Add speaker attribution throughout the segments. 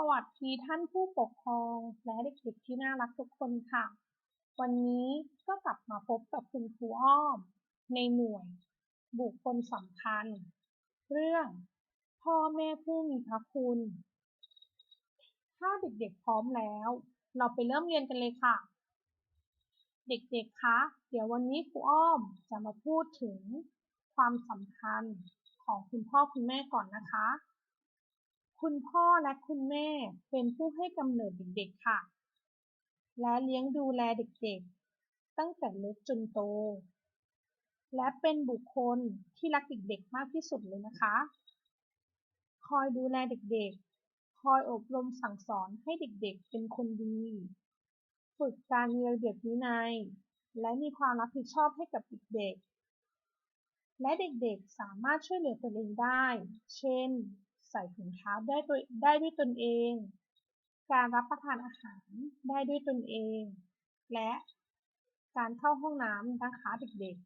Speaker 1: สวัสดีท่านผู้ปกครองและเด็กๆที่น่ารักทุกคนค่ะ วันนี้ก็กลับมาพบกับคุณครูอ้อม ในหน่วย บุคคลสำคัญ เรื่อง พ่อแม่ผู้มีพระคุณ ถ้าเด็กๆพร้อมแล้ว เราไปเริ่มเรียนกันเลยค่ะ เด็กๆ คะ เดี๋ยววันนี้ครูอ้อมจะมาพูดถึงความสำคัญของคุณพ่อคุณแม่ก่อนนะคะ คุณพ่อและคุณแม่เป็นผู้ให้กำเนิดเด็กๆค่ะ และเลี้ยงดูแลเด็กๆ ตั้งแต่เล็กจนโต และเป็นบุคคลที่รักเด็กๆ มากที่สุดเลยนะคะ คอยดูแลเด็กๆ คอยอบรมสั่งสอนให้เด็กๆ เป็นคนดี ฝึกการมีระเบียบวินัย และมีความรับผิดชอบให้กับเด็กๆ และเด็กๆ สามารถช่วยเหลือตนเองได้ เช่น ส่ถุงเท้าได้ด้วยได้ด้วยตนเอง การรับประทานอาหารได้ด้วยตนเอง และการเข้าห้องน้ำนะคะเด็ก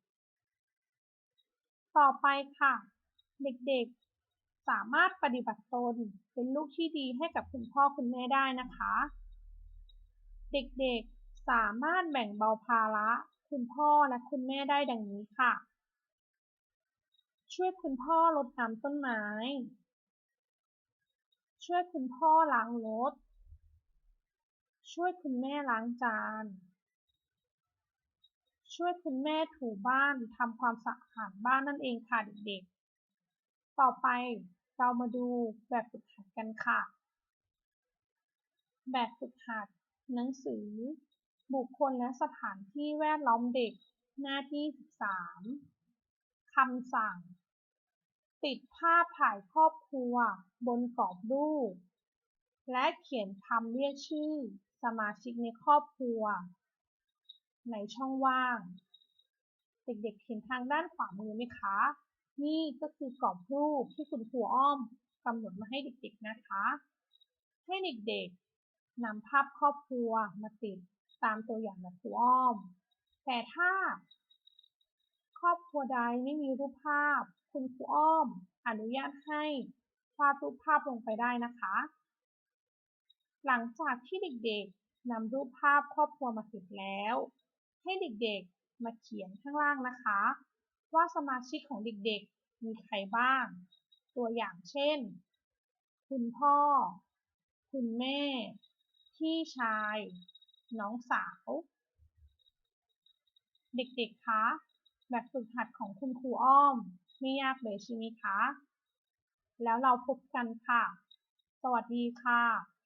Speaker 1: ๆ ต่อไปค่ะ เด็กๆ สามารถปฏิบัติตนเป็นลูกที่ดีให้กับคุณพ่อคุณแม่ได้นะคะ เด็กๆ สามารถแบ่งเบาภาระคุณพ่อและคุณแม่ได้ดังนี้ค่ะ ช่วยคุณพ่อรดน้ำต้นไม้ ช่วยคุณพ่อล้างรถ ช่วยคุณแม่ล้างจาน ช่วยคุณแม่ถูบ้านทำความสะอาดบ้านนั่นเองค่ะเด็กๆ ต่อไปเรามาดูแบบฝึกหัดกันค่ะ แบบฝึกหัด หนังสือ บุคคลและสถานที่แวดล้อมเด็ก หน้าที่ 13คำสั่ง ติดภาพถ่ายครอบครัวบนกรอบรูป และเขียนคำเรียกชื่อสมาชิกในครอบครัว ในช่องว่าง เด็กๆเห็นทางด้านขวามือไหมคะ นี่ก็คือกรอบรูปที่คุณครูอ้อมกำหนดมาให้เด็กๆนะคะ ให้เด็กๆนำภาพครอบครัวมาติดตามตัวอย่างแบบครูอ้อม แต่ถ้า ครอบครัวใดไม่มีรูปภาพ คุณครูอ้อม อนุญาตให้วาดรูปภาพลงไปได้นะคะ หลังจากที่เด็กๆนำรูปภาพครอบครัวมาติดแล้ว ให้เด็กๆมาเขียนข้างล่างนะคะ ว่าสมาชิกของเด็กๆมีใครบ้าง ตัวอย่างเช่น คุณพ่อ คุณแม่ พี่ชาย น้องสาว เด็กๆ คะ แบบฝึกหัดของคุณครูอ้อม ไม่ยากเลยใช่ไหมคะ แล้วเราพบกันค่ะ สวัสดีค่ะ